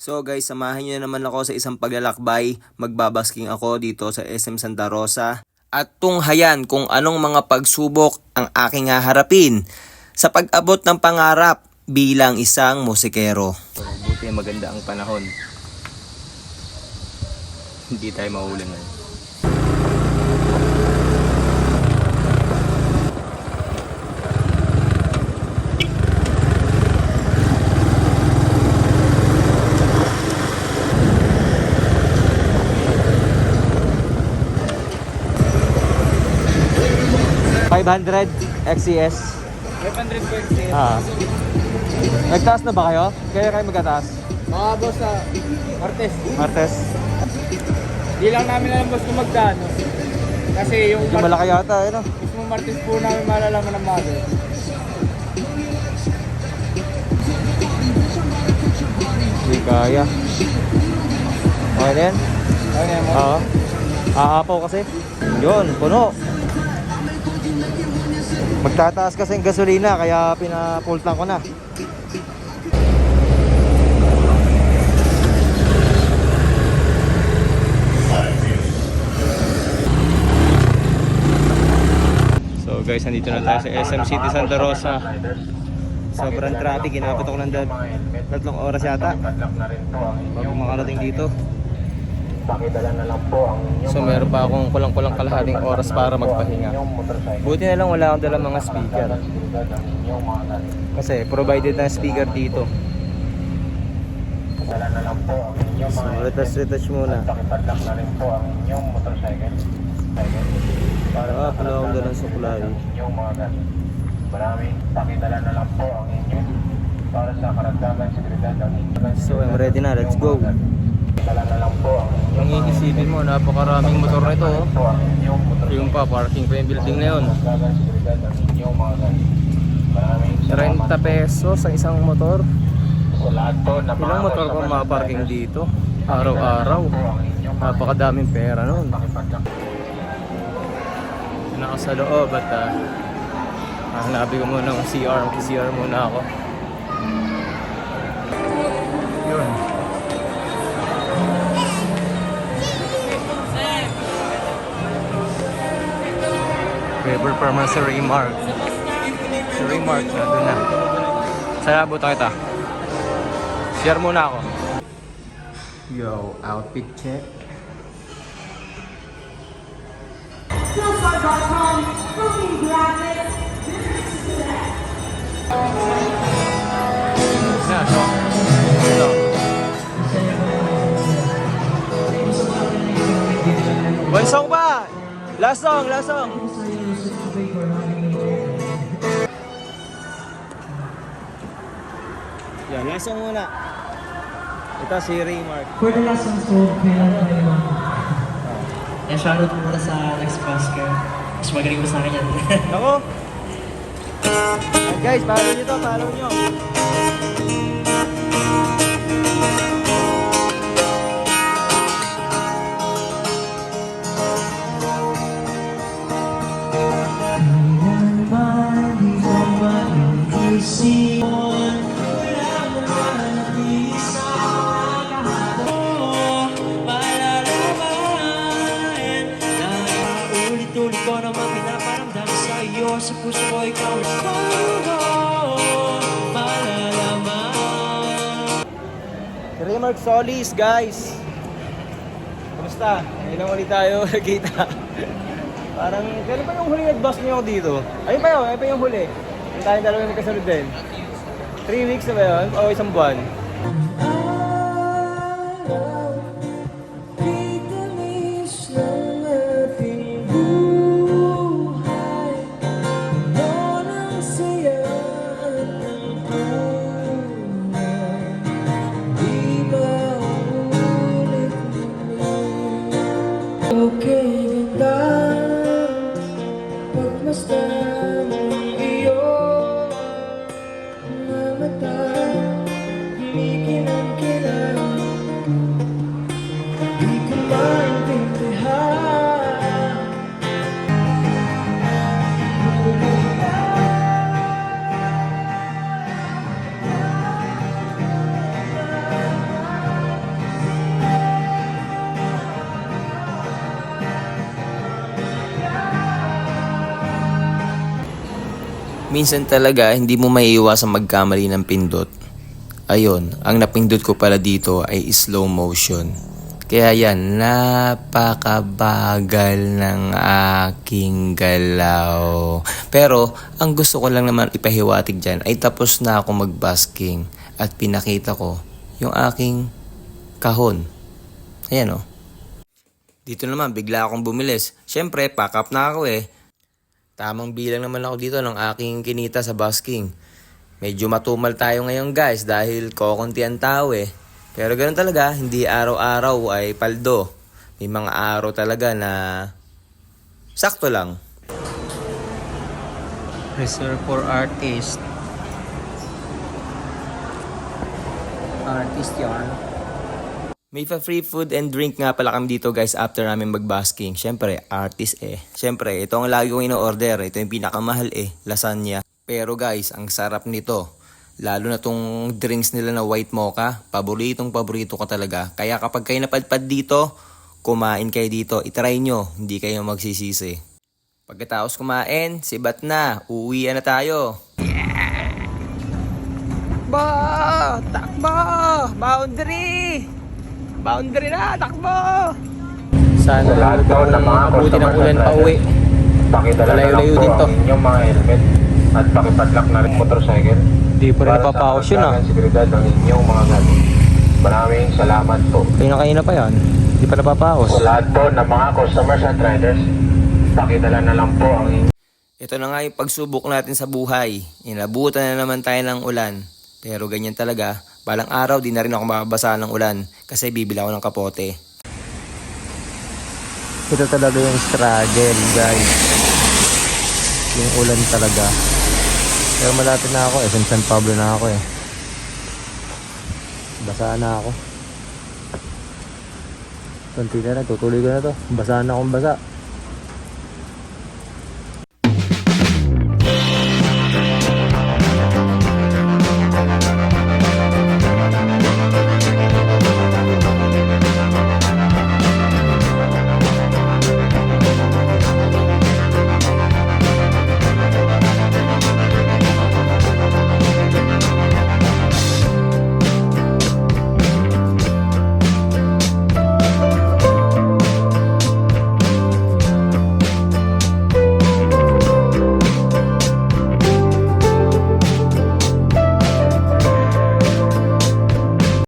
So guys, samahan nyo na naman ako sa isang paglalakbay. Magbabasking ako dito sa SM Santa Rosa. At tunghayan kung anong mga pagsubok ang aking haharapin sa pag-abot ng pangarap bilang isang musikero. So, buti maganda ang panahon. Hindi tayo mahulan ngayon. $500 XCS. 500 po exit. Ah. Nagtaas na ba kayo? Kaya kayo magkataas? Mga boss sa Martes. Martes? Di lang namin alam boss kung magkano. Kasi yung Medyo malaki yata, eh, no? mismo Martes po namin malalaman ng mother. Hindi kaya. Okay na yan? Ano yan mo? Oo. Aapaw kasi. Yun, puno. Magtataas kasi ang gasolina, kaya pinapultan ko na. So guys, nandito na tayo sa SM City Santa Rosa. Sobrang traffic, inabot ako ng tatlong oras yata bago makarating dito. So meron pa akong kulang-kulang kalahating oras para magpahinga. Buti na lang wala akong dala mga speaker. Kasi provided na speaker dito. So retouch retouch muna. Ah, wala akong dalang suklay. Maraming pakidala na lang po ang inyo para sa karagdagan seguridad ng inyong So I'm ready na, let's go. Dala na Ang iisipin mo, napakaraming motor nito oh. inyong motor Yung pa, parking pa yung building na yun. karagdagan seguridad ng inyong mga gamit. Maraming salamat 30 pesos sa isang motor. na Ilang motor pa maparking dito? Araw-araw. Napakadaming pera nun. na ako sa loob at uh, hanabi ko muna ng CR. Mag-CR muna ako. Perma sa Raymark. Sa Raymark, nandun na. Salabot kita. Share muna ako. Yo, outfit check. Na, so. So. One song ba? Last song, last song. Song muna. Ito si Raymark. For the last song po, kailan tayo mga... Yan, shoutout po muna sa next Oscar. Mas magaling mo sa akin yan. Ako. Guys, follow nyo to, follow nyo. Si Raymark Solis, guys. Kumusta? Ngayon ulit tayo nagkita. Parang, kailan pa yung huli nag-bus niyo ako dito? Ayun pa yun, ayun pa yung huli. Yung tayong dalawa yung magkasunod din. Three weeks na ba yun? O isang buwan? Minsan talaga hindi mo maiiwasang magkamali ng pindot. Ayun, ang napindot ko pala dito ay slow motion. Kaya yan, napakabagal ng aking galaw. Pero, ang gusto ko lang naman ipahiwatig dyan ay tapos na ako magbasking at pinakita ko yung aking kahon. Ayan oh. Dito naman, bigla akong bumilis. Siyempre, pack up na ako eh. Tamang bilang naman ako dito ng aking kinita sa basking. Medyo matumal tayo ngayon guys dahil kokonti ang tao eh. Pero ganoon talaga, hindi araw-araw ay paldo. May mga araw talaga na sakto lang. Reserve for artist. Artist yan. May pa free food and drink nga pala kami dito guys after namin magbasking. Siyempre, artist eh. Siyempre, ito ang lagi kong ino-order. Ito yung pinakamahal eh, lasagna. Pero guys, ang sarap nito. Lalo na tong drinks nila na white mocha. Paboritong paborito ko talaga. Kaya kapag kayo napadpad dito, kumain kayo dito. Itry nyo, hindi kayo magsisisi. Pagkatapos kumain, sibat na. Uuwian na tayo. Takbo! Takbo! Boundary! Boundary na! Takbo! Sana Lahat daw ng mga mabuti ng customer ulan na pa uwi. Pakidala na lang Malayo-layo po din to. ang inyong mga helmet at pakipadlock na rin motorcycle. Di pa rin Para sa napapaos yun ah. karagdagang seguridad ng inyong mga gamit. Maraming salamat po. Kanina-kanina pa yan. Di pa napapaos. Sa lahat po ng mga customers at riders, pakidala na lang po ang inyong Ito na nga yung pagsubok natin sa buhay. Inabutan na naman tayo ng ulan. Pero ganyan talaga. Balang araw, di na rin ako mababasa ng ulan kasi bibili ako ng kapote. Ito talaga yung struggle, guys. Yung ulan talaga. Pero malapit na ako. SM San Pablo na ako eh. Basa na ako. Kunti na na. Tutuloy ko na to. Basa na akong basa.